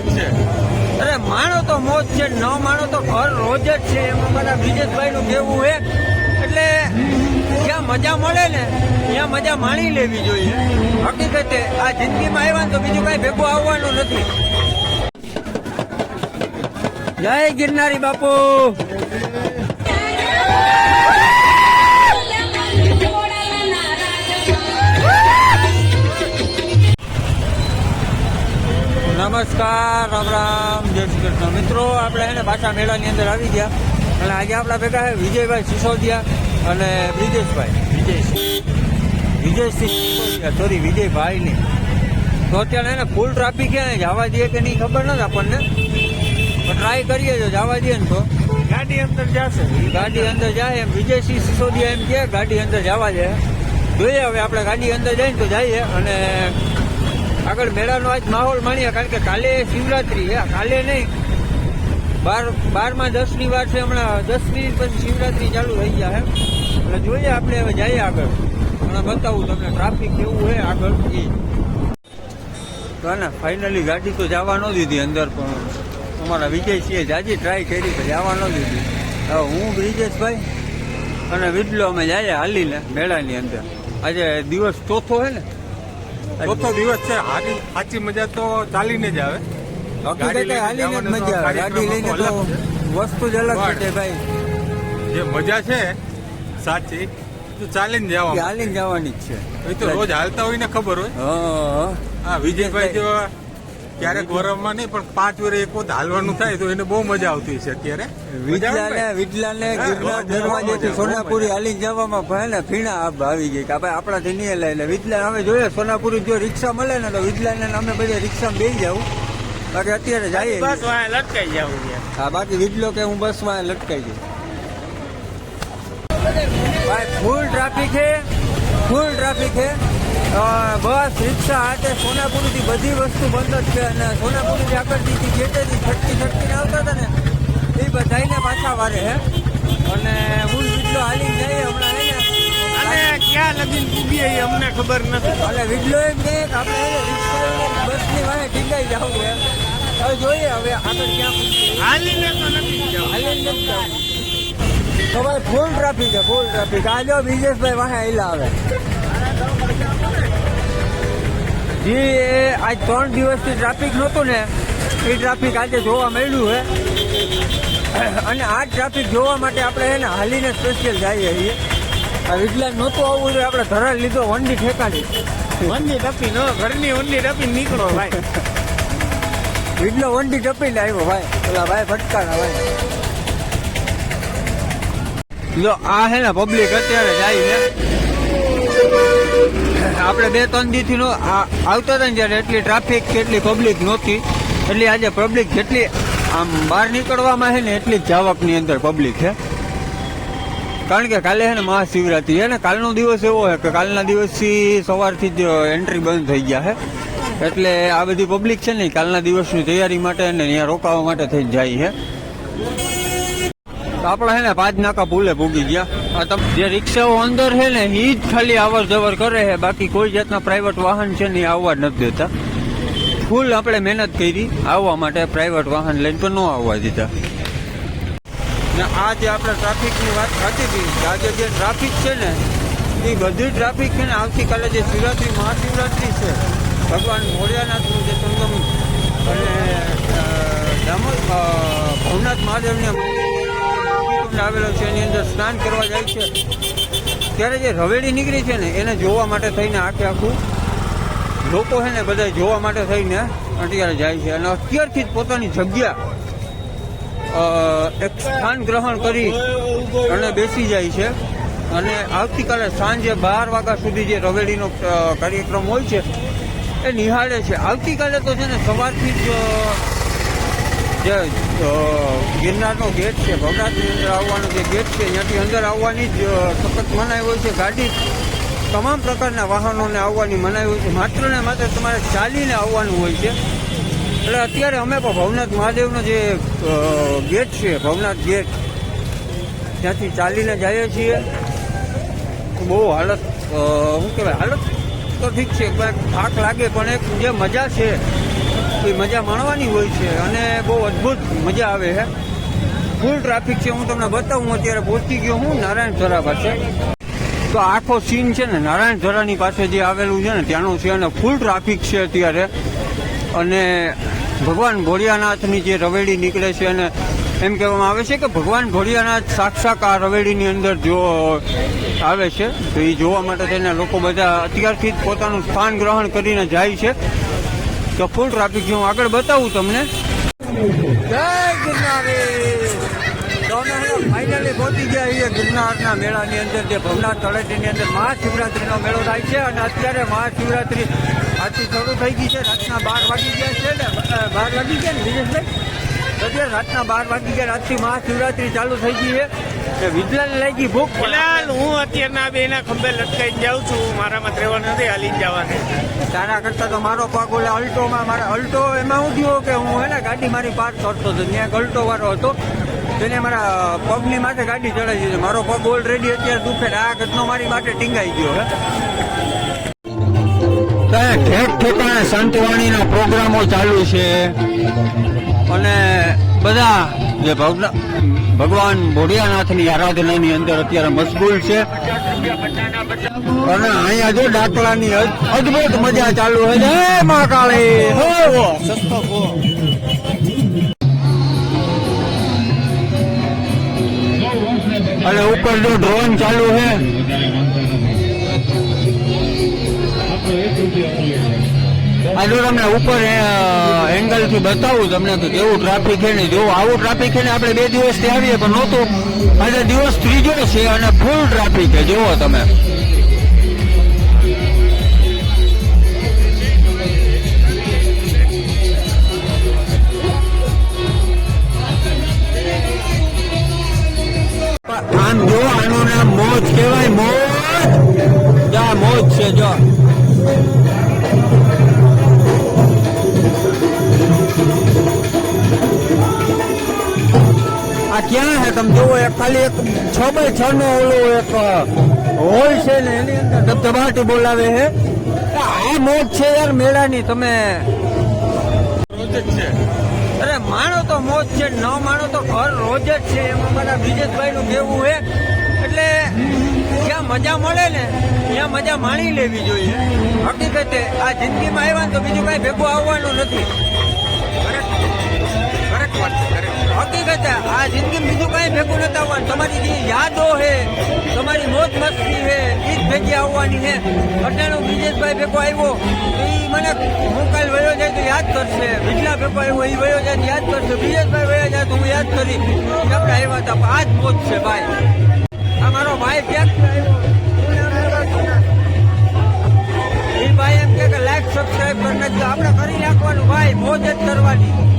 જ છે. અરે, માણો તો મોજ છે, ન માણો તો ઘર રોજ જ છે. એમાં મારા બ્રિજેશભાઈ નું કેવું છે, એટલે જ્યાં મજા મળે ને, ત્યાં મજા માણી લેવી જોઈએ. હકીકતે આ જિંદગીમાં આવ્યા ને તો બીજું કઈ ભેગું આવવાનું નથી. જય ગિરનારી બાપુ. નમસ્કાર રામ રામ જય શ્રી કૃષ્ણ. મિત્રો આપણે એને પાછા મેળાની અંદર આવી ગયા. અને આજે આપણા ભેગા છે વિજયભાઈ સિસોદિયા અને બ્રિજેશભાઈ. વિજય વિજયસિંહ સિસોદિયા સોરી વિજયભાઈ ની તો અત્યારે એને ફૂલ ટ્રાફિક ક્યાં જવા દઈએ કે નહીં ખબર નથી આપણને. પણ ટ્રાય કરીએ જો જવા દઈએ ને તો. ગાડી અંદર જશે. ગાડી અંદર જાય એમ. વિજયસિંહ સિસોદિયા એમ કે ગાડી અંદર જવા જાય જોઈએ હવે આપણે ગાડી અંદર જઈએ ને તો જઈએ અને આગળ મેળાનો આજ માહોલ માણીએ, કારણ કે કાલે શિવરાત્રી હે કાલે નહીં, બાર, બારમાં દસની વાર છે હમણાં. દસ મિનિટ પછી શિવરાત્રી ચાલુ થઈ છે એટલે જોઈએ આપણે હવે જઈએ આગળ. હમણાં બતાવું તમને ટ્રાફિક કેવું હોય આગળ એ તો ને ફાઇનલી ગાડી તો જવા ન દીધી અંદર, પણ અમારા વિજયસિંહે જાજી ટ્રાય કરી તો જવા ન દીધી. હવે હું, બ્રિજેશભાઈ અને વિડલો અમે જઈએ હાલીને મેળાની અંદર. આજે દિવસ ચોથો છે ને. ચોથો દિવસ છે. હારી સાચી મજા તો ચાલીને જ આવે. હકીકતે હાલીને જ મજા આવે. ગાડી લઈને તો વસ્તુ જ અલગ છે ભાઈ. જે મજા છે સાચી તો ચાલીને જવાની. ચાલીને જવાની જ છે. એ તો રોજ હાલતા હોય ને ખબર હોય. હા હા. વિજયભાઈ જેવા ક્યારેક વરમમાં નહીં પણ પાંચ વર્ષ એક વખત હાલવાનું થાય તો એને બહુ મજા આવતી છે અત્યારે. વિટલાને વિટલાને ગિરનાર દરવાજેથી સોનાપુરી હાલી જવામાં ભલે ને ફીણા આવી ગઈ કે ભાઈ આપણાથી નહીં લે એટલે વિટલા અમે જોઈએ સોનાપુરી જો રિક્ષા મળે ને તો વિટલાને ને અમે બધા રિક્ષામાં બેસી જાવ બાકી અત્યારે જઈએ. બસ વાય લટકાઈ જવું હા બાકી વિડલો કે હું બસમાં લટકાઈ ગઈ ભાઈ ફૂલ ટ્રાફિક છે ફૂલ ટ્રાફિક છે બસ રિક્ષા હાટે સોનાપુરીથી બધી વસ્તુ બંધ જ છે અને સોનાપુરીથી આગળથી ગેટેથી છટકી છટકીને આવતા હતા ને એ બધાને પાછા વારે હે? અને હું વિડલો હાલી જઈએ હમણાં હે અને ક્યાં લગીન પૂગીએ એ અમને ખબર નથી. એટલે વિડલો એમ કહે કે આપણે ને રિક્ષા બસની વાહે ઢીંગાઈ જવું એમ હવે જોઈએ હવે આગળ ક્યાં હાલીને તો નથી હાલીને નથી જવું. તો ભાઈ ફૂલ ટ્રાફિક છે ફૂલ ટ્રાફિક આ જો બ્રિજેશભાઈ વાહે આવેલા આવે જે આજ ત્રણ દિવસથી ટ્રાફિક નહોતું ને એ ટ્રાફિક આજે જોવા મળ્યું છે. અને આ ટ્રાફિક જોવા માટે આપણે એને હાલીને સ્પેશિયલ જઈએ છીએ. આ વિજલા નહોતું આવવું જોઈએ આપણે ધરાર લીધો વંડી ઠેકાડી વંડી ટપી ન ઘરની વંડી ટપી નીકળો ભાઈ. વિડલો વંડી ટપીને આવ્યો ભાઈ પેલા ભાઈ ફટકાના ભાઈ. જો આ હે ને પબ્લિક અત્યારે જાય ને આપણે બે, ત્રણ દીથી આવતા હતા ને જ્યારે એટલી ટ્રાફિક કે એટલી પબ્લિક નહોતી. એટલે આજે પબ્લિક જેટલી આમ બહાર નીકળવામાં છે ને એટલી જ જાવકની અંદર પબ્લિક છે. કારણ કે કાલે છે ને મહાશિવરાત્રી છે ને, કાલનો દિવસ એવો છે કે કાલના દિવસથી સવારથી જ એન્ટ્રી બંધ થઈ ગયા છે. એટલે આ બધી પબ્લિક છે ને, કાલના દિવસની તૈયારી માટે અને અહીંયા રોકાવા માટે થઈ જાય છે. તો આપણે છે ને પાંચ નાકા પુલે પૂગી ગયા. જે રિક્ષાઓ અંદર છે ને એ જ ખાલી અવર જવર કરે છે. બાકી કોઈ જાતના પ્રાઇવેટ વાહન છે ને આવવા નથી દેતા. ફૂલ આપણે મહેનત કરી આવવા માટે પ્રાઇવેટ વાહન લઈને તો ન આવવા દીધા. ને આ જે આપણે ટ્રાફિકની વાત થતી હતી આજે જે ટ્રાફિક છે ને એ બધી ટ્રાફિક છે ને, આવતીકાલે જે શિવરાત્રી, મહાશિવરાત્રી છે, ભગવાન મોર્યાનાથનું જે સંગમ અને ભવનાથ મહાદેવને આવેલો છે, એની અંદર સ્નાન કરવા જાય છે. ત્યારે જે રવેડી નીકળી છે ને, એને જોવા માટે થઈને આખે આખું લોકો છે ને બધા જોવા માટે થઈને અત્યારે જાય છે. અને અત્યારથી જ પોતાની જગ્યા એક સ્થાન ગ્રહણ કરી અને બેસી જાય છે. અને આવતીકાલે સાંજે બાર વાગ્યા સુધી જે રવેડીનો કાર્યક્રમ હોય છે, એ નિહાળે છે. આવતીકાલે તો છે ને સવારથી જ જે ગિરનારનો ગેટ છે, ભવનાથની અંદર આવવાનો જે ગેટ છે, ત્યાંથી અંદર આવવાની જ સખત મનાઈ હોય છે. ગાડી તમામ પ્રકારના વાહનોને આવવાની મનાઈ હોય છે. માત્ર ને માત્ર તમારે ચાલીને આવવાનું હોય છે. એટલે અત્યારે અમે પણ ભવનાથ મહાદેવનો જે ગેટ છે, ભવનાથ ગેટ, ત્યાંથી ચાલીને જઈએ છીએ. બહુ હાલત શું કહેવાય? હાલત તો ઠીક છે, પણ થાક લાગે, પણ એક જે મજા છે આખી મજા માણવાની હોય છે અને બહુ અદ્ભુત મજા આવે છે. ફૂલ ટ્રાફિક છે, હું તમને બતાવું અત્યારે પહોંચી ગયો હું, નારાયણ ધરા પાસે. તો આખો સીન છે ને, નારાયણ ધરાની પાસે જે આવેલું છે ને, ત્યાંનું છે અને ફૂલ ટ્રાફિક છે અત્યારે. અને ભગવાન ભોળિયાનાથની જે રવેડી નીકળે છે અને એમ કહેવામાં આવે છે કે ભગવાન ભોળિયાનાથ સાક્ષાત આ રવેડીની અંદર જો આવે છે, તો એ જોવા માટે થઈને લોકો બધા અત્યારથી જ પોતાનું સ્થાન ગ્રહણ કરીને જાય છે. તો ફૂલ ટ્રાફિક હું આગળ બતાવું તમને. જય ગિરનારી. ફાઇનલી પહોંચી ગયા છીએ ગિરનારના મેળાની અંદર જે ભવનાથ તળેટીની અંદર મહાશિવરાત્રીનો મેળો થાય છે અને અત્યારે મહાશિવરાત્રી આજથી શરૂ થઈ ગઈ છે. રાતના બાર વાગી ગયા છે ને બાર વાગી ગયા ને અત્યારે રાતના બાર વાગી ગયા, રાતથી મહાશિવરાત્રી ચાલુ થઈ ગઈ છે. કે વિજલાને લાગી ભૂખ ફિલહાલ હું અત્યારના બે ના ખંભે લટકાઈ જાઉં છું. મારામાં રહેવાનું નથી હાલી જવાનું. તારા કરતા તો મારો પાક ઓલા અલ્ટોમાં મારા અલ્ટો એમાં હું થયો કે હું હે ને ગાડી મારી પાર્ક કરતો હતો. ત્યાં અલ્ટો વાળો હતો. તેને મારા પગની માથે ગાડી ચડાવી છે મારો પગ ઓલરેડી અત્યારે દુખે આ ઘટનો મારી માટે ટીંગાઈ ગયો ઠેક ઠેકાણે સંતવાણીના પ્રોગ્રામો ચાલુ છે. અને બધા જે ભગના- ભગવાન ભોળિયાનાથની આરાધનાની અંદર અત્યારે મશગુલ છે. અને અહીંયા જો ડાકલાની અદભુત મજા ચાલુ છે. જય મા કાળી અને ઉપર જો ડ્રોન ચાલુ છે. આ જો તમને ઉપર એંગલથી બતાવું તમને કે કેવું ટ્રાફિક છે ને જો આવું ટ્રાફિક છે ને આપણે બે દિવસથી આવીએ પણ નહોતું. આજે દિવસ ત્રીજો છે અને ફૂલ ટ્રાફિક છે, જુઓ તમે. આમ જો આનું નામ મોજ કહેવાય, મોજ. જા, મોજ છે, જો. ક્યાં છે તમે જોવો એક ખાલી એક છ બાય છ નો ઓલો એક હોલ છે ને એની અંદર ધબધબાટી બોલાવે છે આ મોજ છે યાર મેળાની તમે છે. અરે માણો તો મોજ છે ન માણો તો ઘર રોજ જ છે. એમાં મારા બ્રિજેશભાઈ નું કેવું છે એટલે જ્યાં મજા મળે ને ત્યાં મજા માણી લેવી જોઈએ. હકીકતે આ જિંદગીમાં આવ્યા ને તો બીજું કઈ ભેગું આવવાનું નથી. આવવાનું તમારી જે યાદો છે તમારી મોજ મસ્તી છે એ જ ભેગી આવવાની છે અટાણું બ્રિજેશભાઈ ભેગો આવ્યો, તો એ મને હું કાલ વયો જાય તો યાદ કરશે. બીજલા ભેગો આવ્યો એ વયો જાય તો યાદ કરશે. બ્રિજેશભાઈ વયો જાય તો હું યાદ કરી. આપણે આવ્યા હતા આ જ મોજ છે ભાઈ. આ મારો ભાઈ ક્યાંક આવ્યો? એ ભાઈ એમ કે લાઈક સબસ્ક્રાઈબ કરી નાખજો. આપણે કરી નાખવાનું ભાઈ, મોજ જ કરવાની.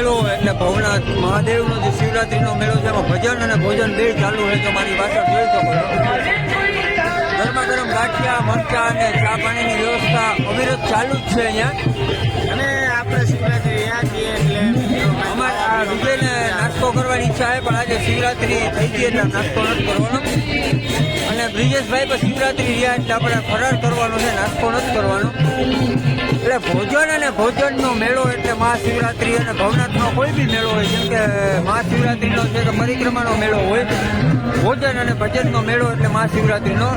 મેળો એટલે ભવનાથ મહાદેવનો જે શિવરાત્રીનો મેળો છે એમાં ભજન અને ભોજન બે ચાલુ હોય તો મારી પાછળ જોઈ શકો ગરમા ગરમ ગાંઠિયા મરચા અને ચા પાણીની વ્યવસ્થા અવિરત ચાલુ જ છે અહીંયા. અને આપણે શિવરાત્રી અહીંયા છીએ એટલે અમારે આ વિજયને નાસ્તો કરવાની ઈચ્છા છે પણ આજે શિવરાત્રી થઈ ગઈ એટલે નાસ્તો નથી કરવાનો. અને બ્રિજેશભાઈ પણ શિવરાત્રી રહ્યા એટલે આપણે ફરાર કરવાનો છે નાસ્તો નથી કરવાનો. એટલે ભોજન અને ભોજનનો મેળો એટલે મહાશિવરાત્રી અને ભવનાથનો કોઈ બી મેળો હોય, જેમ કે મહાશિવરાત્રીનો છે કે પરિક્રમાનો મેળો હોય, ભોજન અને ભજનનો મેળો એટલે મહાશિવરાત્રીનો.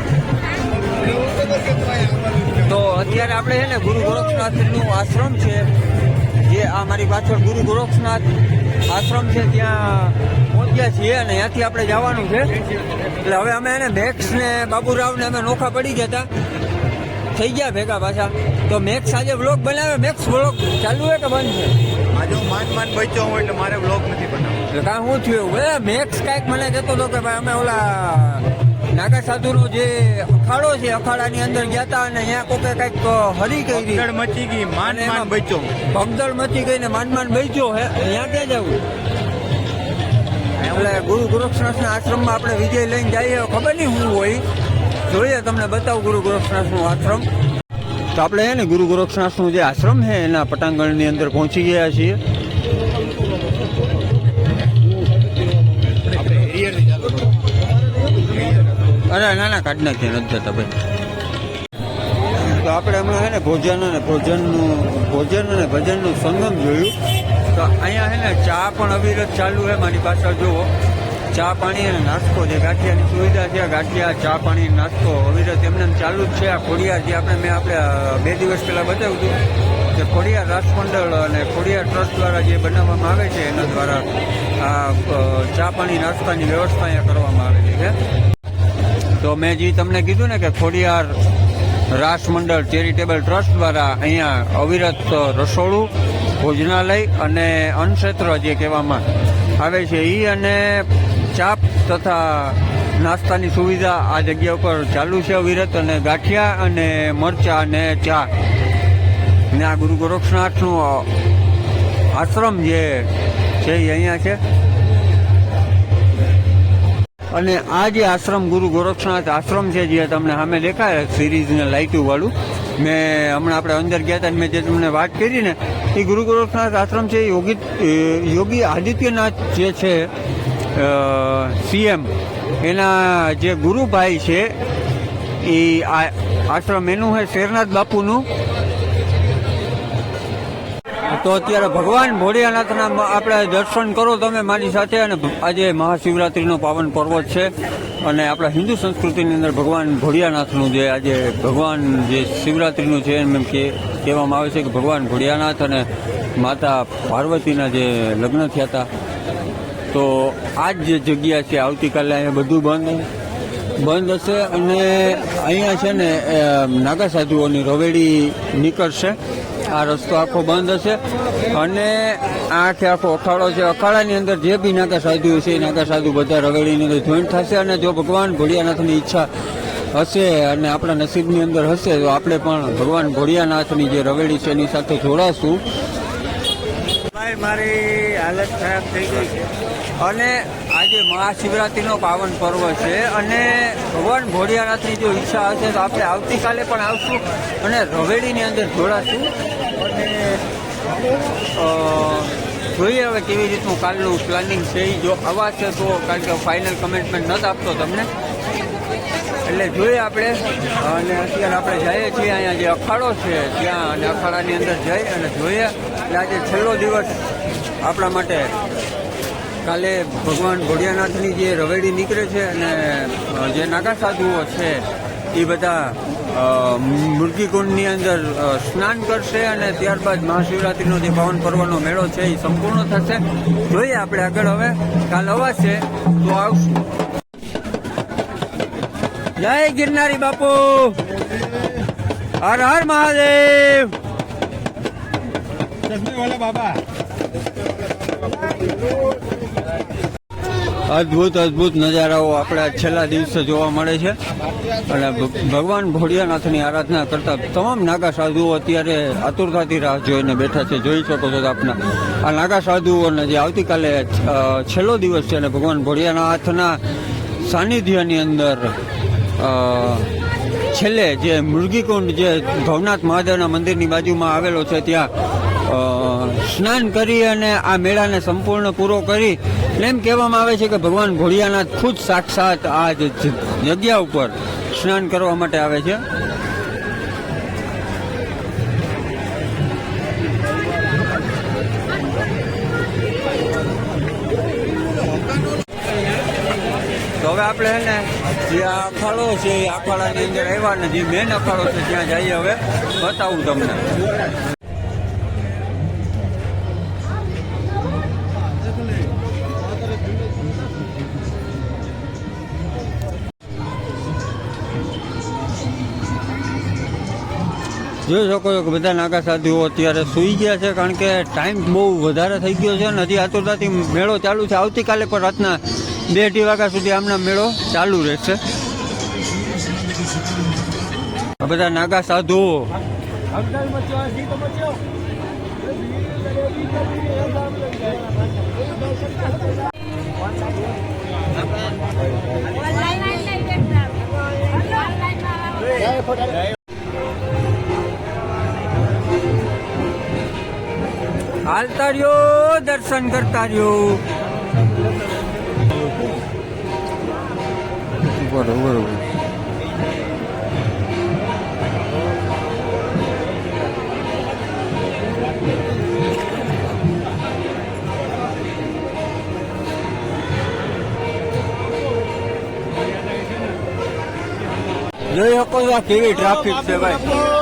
તો અત્યારે આપણે છે ને ગુરુ ગોરખનાથનું આશ્રમ છે, જે આ મારી પાછળ ગુરુ ગોરખનાથ આશ્રમ છે, ત્યાં પહોંચ્યા છીએ અને ત્યાંથી આપણે જવાનું છે. એટલે હવે અમે એને મેક્સ ને બાબુરાવ ને અમે નોખા પડી ગયા હતા થઈ ગયા ભેગા પાછા. તો મેક્સ આજે બ્લોગ બનાવે મેક્સ બ્લોગ ચાલુ હોય કે બંધ છે? આજે હું માંડ માન બચ્યો હું એટલે મારે બ્લોગ નથી બનાવવો એટલે કાં શું થયું એ મેક્સ કાંઈક મને કહેતો હતો કે ભાઈ અમે ઓલા નાગા સાધુનો જે અખાડો છે અખાડાની અંદર ગયા હતા અને અહીંયા કોકે કંઈક હરી કરી. ભગદડ મચી ગઈ માન માન બચ્યો ભગદળ મચી ગઈને માન માન બચ્યો હે અહીંયા ક્યાં જવું? એટલે ગુરુ ગોરક્ષનાથના આશ્રમમાં આપણે વિજય લઈને જઈએ ખબર નહીં શું હોય. જોઈએ તમને બતાવું ગુરુ ગોરક્ષનાથનું આશ્રમ. તો આપણે હે ને ગુરુ ગોરક્ષનાથનું જે આશ્રમ છે એના પટાંગણની અંદર પહોંચી ગયા છીએ. અરે ના ના કાઢ નાખીએ નથી જતા ભાઈ. તો આપણે હમણાં હે ને ભોજન અને ભોજનનું ભોજન અને ભજનનું સંગમ જોયું. તો અહીંયા હે ને ચા પણ અવિરત ચાલુ છે મારી પાછળ જુઓ. ચા પાણી અને નાસ્તો જે ગાંઠિયાની સુવિધા છે ગાંઠિયા, ચા પાણી, નાસ્તો અવિરત એમને એમ ચાલુ જ છે. આ ખોડિયાર જે આપણે મેં આપણે બે દિવસ પહેલાં બતાવ્યું હતું કે ખોડિયાર રાસમંડળ અને ખોડિયાર ટ્રસ્ટ દ્વારા જે બનાવવામાં આવે છે, એના દ્વારા આ ચા પાણી, નાસ્તાની વ્યવસ્થા અહીંયા કરવામાં આવેલી છે. તો મેં જે તમને કીધું ને કે ખોડિયાર રાસમંડળ ચેરિટેબલ ટ્રસ્ટ દ્વારા અહીંયા અવિરત રસોડું, ભોજનાલય અને અન્નક્ષેત્ર જે કહેવામાં આવે છે એ અને ચાપ તથા નાસ્તાની સુવિધા આ જગ્યા ઉપર ચાલુ છે અવિરત અને ગાંઠિયા અને મરચા અને ચા. ને આ ગુરુ ગોરક્ષનાથનું આશ્રમ જે છે એ અહીંયા છે. અને આ જે આશ્રમ ગુરુ ગોરક્ષનાથ આશ્રમ છે જે તમને સામે દેખાય સિરીઝને ને વાળું. મેં હમણાં આપણે અંદર ગયા હતા મેં જે તમને વાત કરી ને, એ ગુરુ ગોરક્ષનાથ આશ્રમ છે યોગી યોગી આદિત્યનાથ જે છે સીએમ, એના જે ગુરુભાઈ છે, એ આશ્રમ એનું છે શેરનાથ બાપુનું. તો અત્યારે ભગવાન ભોળિયાનાથના આપણે દર્શન કરો તમે મારી સાથે, અને આજે મહાશિવરાત્રિનો પાવન પર્વ છે, અને આપણા હિન્દુ સંસ્કૃતિની અંદર ભગવાન ભોળિયાનાથનું જે આજે ભગવાન જે શિવરાત્રિનું છે, એમ એમ કે, કહેવામાં આવે છે કે ભગવાન ભોળિયાનાથ અને માતા પાર્વતીના જે લગ્ન થયા હતા તો આ જ જગ્યા છે, આવતીકાલે અહીંયા બધું બંધ. બંધ હશે અને અહીંયા છે ને નાગા સાધુઓની રવેડી નીકળશે. આ રસ્તો આખો બંધ હશે. અને આખે આખો અખાડો છે, અખાડાની અંદર જે બી નાગા સાધુ છે, એ નાગા સાધુ બધા રવેડીની અંદર જોઈન્ટ થશે. અને જો ભગવાન ભોળિયાનાથની ઈચ્છા હશે અને આપણા નસીબની અંદર હશે, તો આપણે પણ ભગવાન ભોળિયાનાથની જે રવેડી છે, એની સાથે જોડાશું. ભાઈ, મારી હાલત ખરાબ થઈ ગઈ છે. અને આજે મહાશિવરાત્રિનો પાવન પર્વ છે અને ભગવાન ભોળિયાનાથની જો ઈચ્છા હશે તો આપણે આવતીકાલે પણ આવશું અને રવેડીની અંદર જોડાશું. અને જોઈએ હવે કેવી રીતનું કાલનું પ્લાનિંગ છે એ જો આવા છે તો કારણ કે ફાઇનલ કમિટમેન્ટ નથી આપતો તમને. એટલે જોઈએ આપણે. અને અત્યારે આપણે જઈએ છીએ અહીંયા જે અખાડો છે, ત્યાં અને અખાડાની અંદર જઈ અને જોઈએ. એટલે આજે છેલ્લો દિવસ આપણા માટે. કાલે ભગવાન ભોળિયાનાથની જે રવેડી નીકળે છે અને જે નાગા સાધુઓ છે, એ બધા મુરગીકુંડની અંદર સ્નાન કરશે અને ત્યારબાદ મહાશિવરાત્રિનો જે પાવન પર્વનો મેળો છે એ સંપૂર્ણ થશે. જોઈએ આપણે આગળ હવે. કાલ અવાશે તો આવશું. જય ગિરનારી બાપુ. હર હર મહાદેવ. અદ્ભુત અદ્ભુત નજારાઓ આપણા છેલ્લા દિવસે જોવા મળે છે. અને ભગવાન ભોળિયાનાથની આરાધના કરતા તમામ નાગા સાધુઓ અત્યારે આતુરતાથી રાહ જોઈને બેઠા છે. જોઈ શકો છો આપના. આ નાગા સાધુઓને જે આવતીકાલે છેલ્લો દિવસ છે અને ભગવાન ભોળિયાનાથના સાનિધ્યની અંદર છેલ્લે જે મૃગીકુંડ જે ભવનાથ મહાદેવના મંદિરની બાજુમાં આવેલો છે, ત્યાં સ્નાન કરી અને આ મેળાને સંપૂર્ણ પૂરો કરી એમ કહેવામાં આવે છે કે ભગવાન ભોળિયાનાથ ખુદ સાક્ષાત આ જગ્યા ઉપર સ્નાન કરવા માટે આવે છે. તો હવે આપણે છે ને જે આ અખાડો છે એ અખાડાની અંદર આવ્યા ને જે મેન અખાડો છે ત્યાં જઈએ હવે. બતાવું તમને. જોઈ શકો છો કે બધા નાગા સાધુઓ અત્યારે સૂઈ ગયા છે કારણ કે ટાઈમ બહુ વધારે થઈ ગયો છે અને હજી આતુરતાથી મેળો ચાલુ છે. આવતીકાલે પણ રાતના બે અઢી વાગ્યા સુધી આમના મેળો ચાલુ રહેશે. બધા નાગા સાધુઓ. હાલતા રહ્યો દર્શન કરતા રહ્યો. બરોબર જોઈ શકો કેવી ટ્રાફિક છે ભાઈ.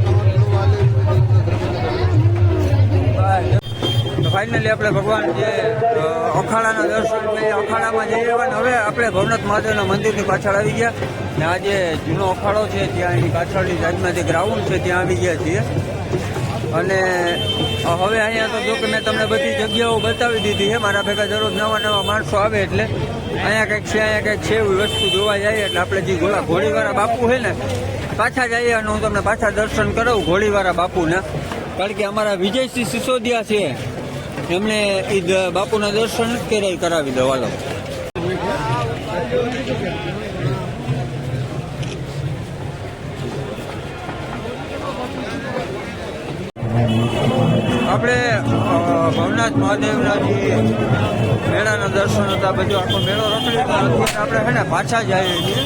ફાઇનલી આપણે ભગવાન જે અખાડાના દર્શન કરીએ અખાડામાં જઈએ રહ્યા હવે આપણે ભવનાથ મહાદેવના મંદિરની પાછળ આવી ગયા. ને આ જે જૂનો અખાડો છે, ત્યાં એની પાછળની સાઈડમાં જે ગ્રાઉન્ડ છે, ત્યાં આવી ગયા છીએ. અને હવે અહીંયા તો જો કે મેં તમને બધી જગ્યાઓ બતાવી દીધી છે, મારા ભેગા દરરોજ નવા નવા માણસો આવે એટલે અહીંયા કંઈક છે, અહીંયા કંઈક છે એવી વસ્તુ જોવા જઈએ એટલે આપણે જે ઘોડા ઘોડીવાળા બાપુ છે ને, પાછા જઈએ અને હું તમને પાછા દર્શન કરાવું ઘોડીવાળા બાપુને. કારણ કે અમારા વિજયસિંહ સિસોદિયા છે. એમને એ દ- બાપુના દર્શન ક્યારેય કરાવી દો વાલો આપણે ભવનાથ મહાદેવના જે મેળાના દર્શન હતા, બધું આખો મેળો રખડી અત્યારે આપણે છે ને પાછા જઈએ છીએ.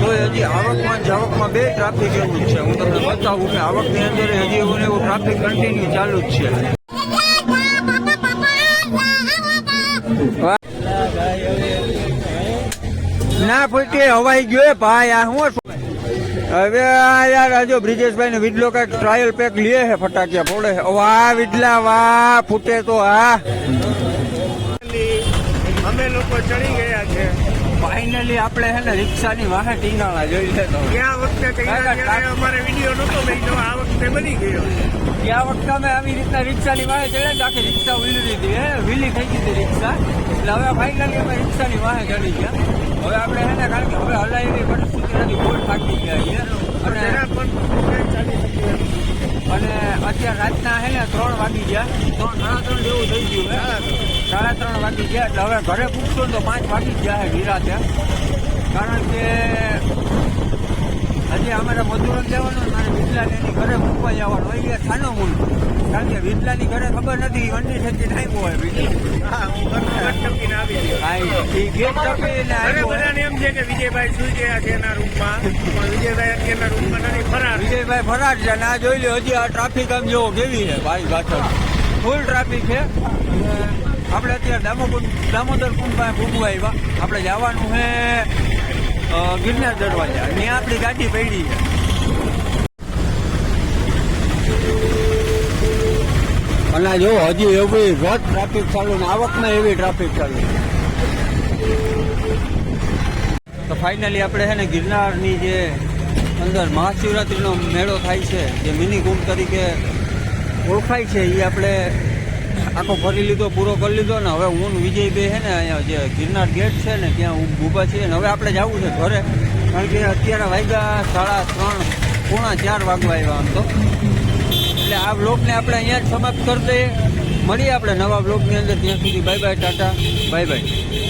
તો હજી આવકમાં જાવકમાં બે ટ્રાફિક એવું છે. હું તમને બતાવું કે આવકની અંદર હજી એવું એવું ટ્રાફિક કન્ટિન્યુ ચાલુ જ છે. ના પૂછે હવાઈ ગયો ભાઈ આ શું હવે આ યાર આ જો બ્રિજેશભાઈ ને વિડલો કંઈક ટ્રાયલ પેક લે છે ફટાકિયા ફોડે વાહ વિડલા વાહ ફૂટે તો આ અમે લોકો ચડી ગયા છે. ફાઇનલી આપણે હે ને રિક્ષાની વાહે ટીંગાણા જોઈ લે તો ગયા વખતે અમારે વીડિયો નતો તો આ વખતે બની ગયો. ગયા વખતે અમે આવી રીતના રિક્ષાની વાહે ચડ્યા આખી રિક્ષા ઉલી દીધી હે? વીલી થઈ ગઈ હતી રિક્ષા. એટલે હવે ફાઇનલી અમે રિક્ષાની વાહે ચડી ગયા. હવે આપણે એને કારણ કે હવે હલાય નહીં પરિસ્થિતિ નથી બહુ ફાટી ગયા છીએ અને અને અત્યારે રાતના હે ને ત્રણ વાગી ગયા. ત્રણ સાડા ત્રણ જેવું થઈ ગયું હે. સાડા ત્રણ વાગી ગયા, એટલે હવે ઘરે પૂછશો તો પાંચ વાગી ગયા હે નિરાતે કારણ કે મજૂરો જવાનું મારે વિદલાને એની ઘરે મૂકવા જવાનું. હોય ગયા છાનો મૂળ. કારણ કે વિટલાની ઘરે ખબર નથી અંડી ઠકી નાખ્યો હોય વિજય હા હું ઘરનું ઘર આવી હા એ ગેટ ઘરે આવ્યો. બધાને એમ છે કે વિજયભાઈ સુઈ ગયા છે એના રૂમમાં. પણ વિજયભાઈ અત્યારના રૂમમાં નથી ફરાર. વિજયભાઈ ફરાર છે અને આ જોઈ લે હજી આ ટ્રાફિક આમ જોવો કેવી છે. ભાઈ પાછળ. ફૂલ ટ્રાફિક છે. આપણે અત્યારે દામોદર દામોદર કુંડ પાસે ભૂગવા આવ્યા. આપણે જવાનું છે ગિરનાર દરવાજા. ત્યાં આપણી ગાડી પડી છે. અને જો હજી એવી રોજ ટ્રાફિક ચાલુ ને આવકમાં એવી ટ્રાફિક ચાલુ. તો ફાઇનલી આપણે છે ને ગિરનારની જે અંદર મહાશિવરાત્રિનો મેળો થાય છે, જે મિની કુંભ તરીકે ઓળખાય છે એ આપણે આખો ફરી લીધો, પૂરો કરી લીધો ને હવે હું વિજયભાઈ છે ને અહીંયા જે ગિરનાર ગેટ છે ને ત્યાં ઊભા છીએ ને હવે આપણે જવું છે ઘરે. કારણ કે અત્યારે વાગ્યા સાડા ત્રણ, પૂણા ચાર વાગવા આવ્યા આમ તો. એટલે આ બ્લોગને આપણે અહીંયા જ સમાપ્ત કરી દઈએ મળીએ આપણે નવા બ્લોગની અંદર. ત્યાં સુધી bye bye tata. Bye bye